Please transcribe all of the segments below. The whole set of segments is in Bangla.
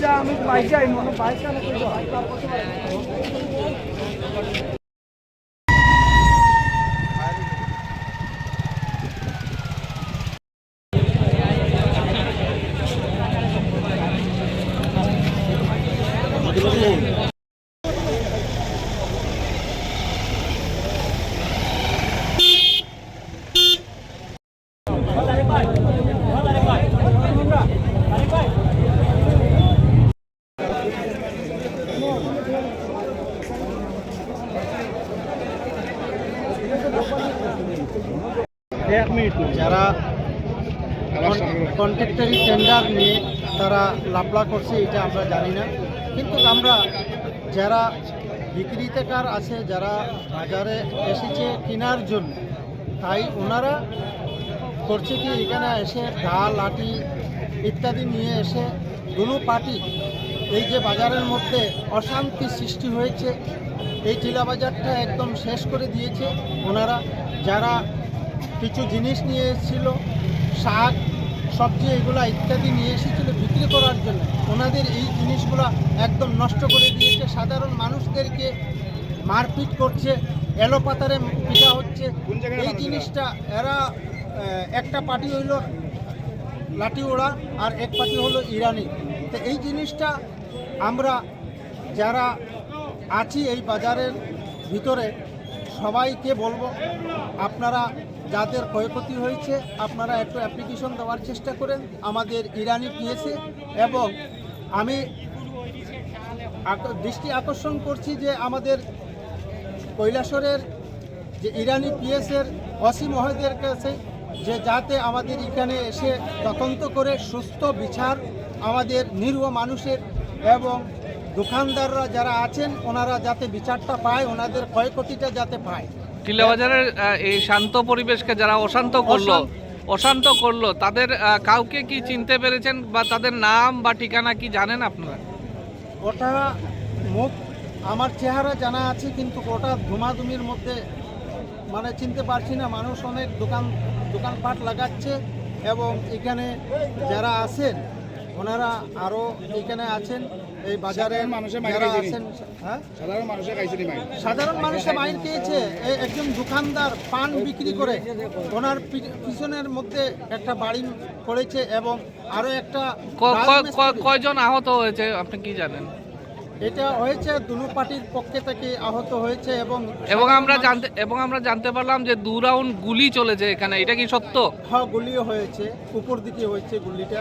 যা আমি বাইকে আই মনে বাইক কেন করব যারা কন্ট্রাক্টারি টেন্ডার নিয়ে তারা লাভলা করছে, এটা আমরা জানি না। কিন্তু আমরা যারা বিক্রিতেকার আছে, যারা বাজারে এসেছে কেনার জন্য, তাই ওনারা করছে কি, এখানে এসে ঢাল লাঠি ইত্যাদি নিয়ে এসে দুনো পার্টি এই যে বাজারের মধ্যে অশান্তি সৃষ্টি হয়েছে, এই টিলা বাজারটা একদম শেষ করে দিয়েছে। ওনারা যারা কিছু জিনিস নিয়ে এসেছিল, শাক সবজি এগুলা ইত্যাদি নিয়ে এসেছিল বিক্রি করার জন্য। ওনাদের এই জিনিসগুলো একদম নষ্ট করে দিয়েছে। সাধারণ মানুষদেরকে মারপিট করছে এলোপাতারে পিটা হচ্ছে। এই জিনিসটা এরা একটা পার্টি হইল লাঠি ওড়া আর এক পার্টি হলো ইরানি। তো এই জিনিসটা আমরা যারা আছি এই বাজারের ভিতরে সবাইকে বলব আপনারা যাদের ক্ষয়ক্ষতি হয়েছে, আপনারা একটু অ্যাপ্লিকেশন দেওয়ার চেষ্টা করেন, আমাদের ইরানি পিএসে এবং আমি দৃষ্টি আকর্ষণ করছি যে আমাদের কৈলাসরের যে ইরানি পিএসের অসি মহোদয়ের কাছে, যে যাতে আমাদের এখানে এসে তদন্ত করে সুস্থ বিচার আমাদের নিরীহ মানুষের এবং দোকানদাররা যারা আছেন, ওনারা যাতে বিচারটা পায়, ওনাদের ক্ষয়ক্ষতিটা যাতে পায়। টিলাবাজারের এই শান্ত পরিবেশকে যারা অশান্ত করল অশান্ত- অশান্ত করল তাদের কাউকে কি চিনতে পেরেছেন বা তাদের নাম বা ঠিকানা কি জানেন আপনারা? ওটা মুখ আমার চেহারা জানা আছে কিন্তু ওটা ধুমাধুমির মধ্যে মানে চিনতে পারছি না। মানুষ অনেক দোকান দোকানপাট লাগাচ্ছে এবং এখানে যারা আছেন ওনারা আরও এখানে আছেন। এই বাজারে সাধারণ মানুষের মাইর যারা আছেন হ্যাঁ? সাধারণ মানুষের কাছে ভাই সাধারণ মানুষের মাইন খেয়েছে। এই একজন দোকানদার পান বিক্রি করে ওনার পি- পিছনের মধ্যে একটা বাড়ি করেছে এবং আরও একটা ক- ক- ক- কয়জন আহত হয়েছে আপনি কি জানেন? এটা হয়েছে দুনো পার্টির পক্ষে থেকে আহত হয়েছে এবং এবং আমরা জানতে এবং আমরা জানতে পারলাম যে দু রাউন্ড গুলি চলেছে এখানে এটা কি সত্য? হ্যাঁ গুলিও হয়েছে উপর দিকে হয়েছে গুলিটা।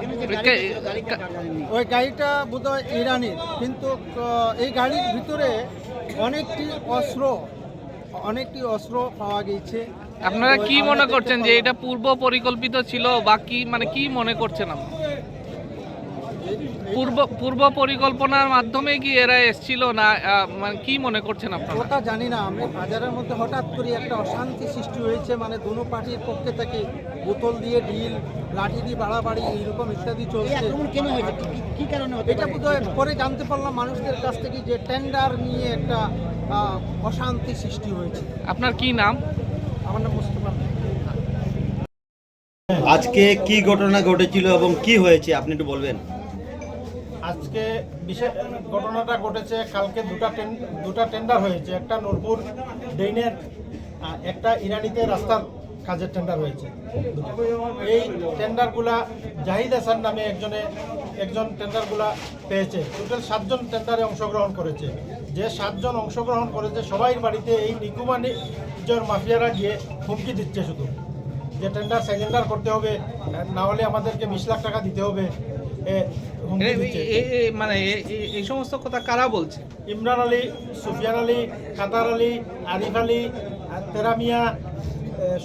ওই গাড়িটা বোধহয় ইরানির কিন্তু এই গাড়ির ভিতরে অনেকটি অস্ত্র অনেকটি অস্ত্র পাওয়া গেছে। আপনারা কি মনে করছেন যে এটা পূর্ব পরিকল্পিত ছিল বা কি মানে কি মনে করছেন আপনারা এই- পূর্ব পূর্ব পরিকল্পনার মাধ্যমে কি এরা এসছিল না মানে কি মনে করছেন আপনারা? ওটা জানি না আমি বাজারের মধ্যে হঠাৎ করে একটা অশান্তি সৃষ্টি হয়েছে মানে দুনো পার্টির পক্ষে থেকে বোতল দিয়ে ঢিল লাঠি দিয়ে বাড়াবাড়ি এইরকম ইত্যাদি চলছে। কি কারণে এটা বোধহয় পরে জানতে পারলাম মানুষদের কাছ থেকে যে টেন্ডার নিয়ে একটা অশান্তি সৃষ্টি হয়েছে। আপনার কি নাম? আমার নাম মুস্তফা আজকে কি ঘটনা ঘটেছিল এবং কি হয়েছে আপনি একটু বলবেন? আজকে বিশেষ ঘটনাটা ঘটেছে, কালকে দুটা দুটা টেন্ডার হয়েছে, একটা নূরপুর ডেইনের একটা ইরানিতে রাস্তার কাজের টেন্ডার হয়েছে। এই টেন্ডারগুলা জাহিদ হাসান নামে একজনে, একজন টেন্ডারগুলা পেয়েছে। টোটাল সাতজন টেন্ডারে অংশগ্রহণ করেছে। যে সাতজন অংশগ্রহণ করেছে সবাই বাড়িতে এই নিকুমানি জোর মাফিয়ারা গিয়ে হুমকি দিচ্ছে শুধু। যে টেন্ডার সেকেন্ডার করতে হবে, না হলে আমাদেরকে বিশ লাখ টাকা দিতে হবে। মানে এই সমস্ত কথা কারা বলছে? ইমরান আলী সুফিয়ান আলী কাতার আলী আরিফ আলী আর তেরামিয়া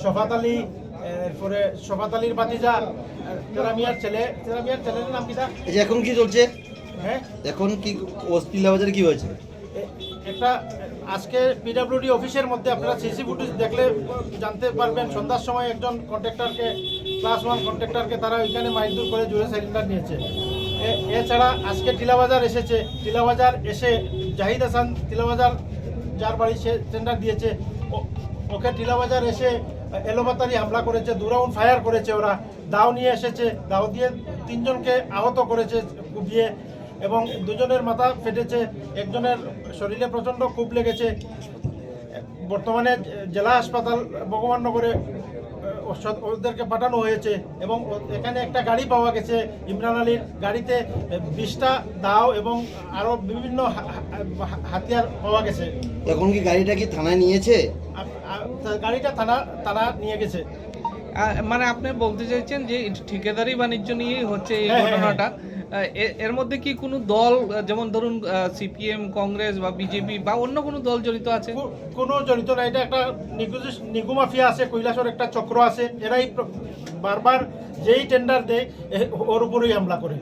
শফাত আলী এরপরে শফাত আলীর বাতিজা তেরামিয়ার ছেলে। তেরামিয়ার ছেলের নাম কি যে এখন কি চলছে? হ্যাঁ? এখন কি ওসপিল্লা বাজারে কি হয়েছে? একটা আজকে পিডাব্লিউডি অফিসের মধ্যে আপনারা সিসি ফুটেজ দেখলে জানতে পারবেন। সন্ধ্যার সময় একজন কন্ট্রাক্টরকে ক্লাস ওয়ান কন্ট্রাক্টরকে তারা ওইখানে মাইদুর করে জুড়ে সিলিন্ডার নিয়েছে। এছাড়া আজকে টিলাবাজার এসেছে। টিলাবাজার এসে জাহিদ হাসান টিলাবাজার যার বাড়ি সে টেন্ডার দিয়েছে। ওকে টিলাবাজার এসে এলোপাতারি হামলা করেছে দু রাউন্ড ফায়ার করেছে ওরা। দাও নিয়ে এসেছে দাও দিয়ে তিনজনকে আহত করেছে কুপিয়ে এবং দুজনের মাথা ফেটেছে। একজনের শরীরে প্রচণ্ড খুব লেগেছে। বর্তমানে জেলা হাসপাতাল ভগবাননগরে আহ, ওষুধ- ওদেরকে পাঠানো হয়েছে এবং ও- এখানে একটা গাড়ি পাওয়া গেছে ইমরান আলীর গাড়িতে বিশটা দাও এবং আরও বিভিন্ন হাতিয়ার পাওয়া গেছে। এখন কি গাড়িটা কি থানায় নিয়েছে? গাড়িটা থানা থানা নিয়ে গেছে। মানে আপনি বলতে চাইছেন যে ঠিকাদারি বাণিজ্য নিয়েই হচ্ছে এই হ্যাঁ, হ্যাঁ, ঘটনাটা? এ- এর মধ্যে কি কোনো দল যেমন ধরুন সিপিএম, কংগ্রেস বা বিজেপি বা অন্য কোনো দল জড়িত আছে? কোনো জড়িত না এটা একটা নিগু- নিগু আছে, কৈলাসর একটা চক্র আছে। এরাই বারবার যেই টেন্ডার দেয় ওর উপরেই হামলা করে।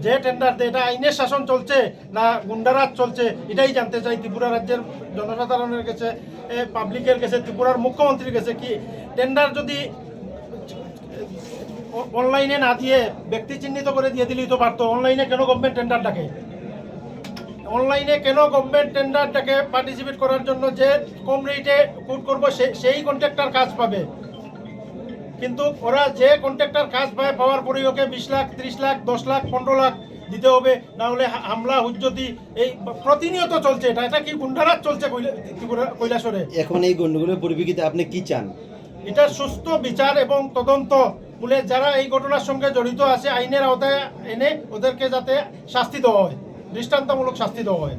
যে টেন্ডার দেয়, এটা আইনের শাসন চলছে না গুন্ডারাজ চলছে, এটাই জানতে চাই। ত্রিপুরা রাজ্যের জনসাধারণের কাছে পাবলিকের কাছে, ত্রিপুরার মুখ্যমন্ত্রীর কাছে কি টেন্ডার যদি অনলাইনে না দিয়ে ব্যক্তি চিহ্নিত করে দিয়ে দিলেই তো পারতো। অনলাইনে কেন গভর্নমেন্ট টেন্ডার ডাকে? অনলাইনে কেন গভর্নমেন্ট টেন্ডারটাকে পার্টিসিপেট করার জন্য যে কম রেটে কুট করব সেই কন্ট্রাক্টর কাজ পাবে। কিন্তু ওরা যে কন্ট্রাক্টর কাজ পায় পাওয়ার পরে ওকে বিশ লাখ ত্রিশ লাখ দশ লাখ পনেরো লাখ দিতে হবে। না হলে হামলা হুজ্জতি এই প্রতিনিয়ত চলছে এটা। এটা কি গুন্ডারাজ চলছে কৈলা- কৈলাসরে? এখন এই গন্ডগোলের পরিপ্রেক্ষিতে আপনি কি চান? এটা সুস্থ বিচার এবং তদন্ত। বলে যারা এই ঘটনার সঙ্গে জড়িত আছে, আইনের আওতায় এনে ওদেরকে যাতে শাস্তি দেওয়া হয়, দৃষ্টান্তমূলক শাস্তি দেওয়া হয়।